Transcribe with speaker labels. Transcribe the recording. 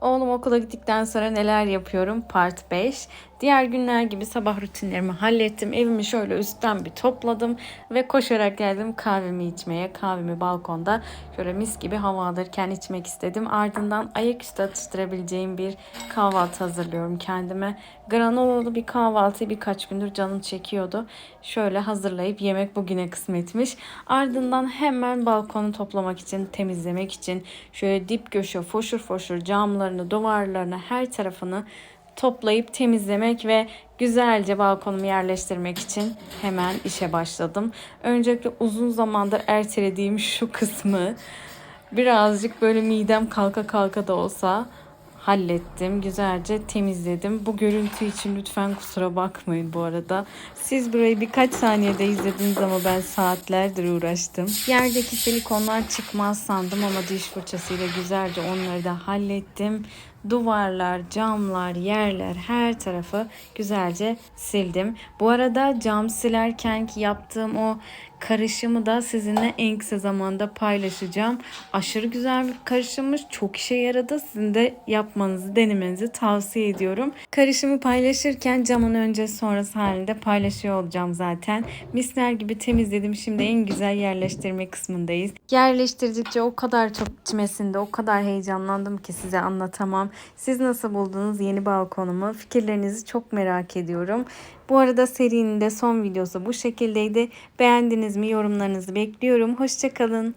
Speaker 1: Oğlum okula gittikten sonra neler yapıyorum? Part 5. Diğer günler gibi sabah rutinlerimi hallettim. Evimi şöyle üstten bir topladım ve koşarak geldim kahvemi içmeye. Kahvemi balkonda şöyle mis gibi hava alırken içmek istedim. Ardından ayaküstü atıştırabileceğim bir kahvaltı hazırlıyorum kendime. Granolalı bir kahvaltıyı birkaç gündür canım çekiyordu. Şöyle hazırlayıp yemek bugüne kısmetmiş. Ardından hemen balkonu toplamak için, temizlemek için şöyle dip köşe foşur foşur camlarını, duvarlarını, her tarafını toplayıp temizlemek ve güzelce balkonumu yerleştirmek için hemen işe başladım. Öncelikle uzun zamandır ertelediğim şu kısmı birazcık böyle midem kalka kalka da olsa hallettim. Güzelce temizledim. Bu görüntü için lütfen kusura bakmayın bu arada. Siz burayı birkaç saniyede izlediniz ama ben saatlerdir uğraştım. Yerdeki silikonlar çıkmaz sandım ama diş fırçasıyla güzelce onları da hallettim. Duvarlar, camlar, yerler her tarafı güzelce sildim. Bu arada cam silerken ki yaptığım o karışımı da sizinle en kısa zamanda paylaşacağım. Aşırı güzel bir karışımmış. Çok işe yaradı. Sizin de yapmanızı, denemenizi tavsiye ediyorum. Karışımı paylaşırken camın önce sonrası halinde paylaşıyor olacağım zaten. Misler gibi temizledim. Şimdi en güzel yerleştirme kısmındayız. Yerleştirdikçe o kadar çok içmesinde o kadar heyecanlandım ki size anlatamam. Siz nasıl buldunuz yeni balkonumu? Fikirlerinizi çok merak ediyorum. Bu arada serinin de son videosu bu şekildeydi. Beğendiniz mi? Yorumlarınızı bekliyorum. Hoşçakalın.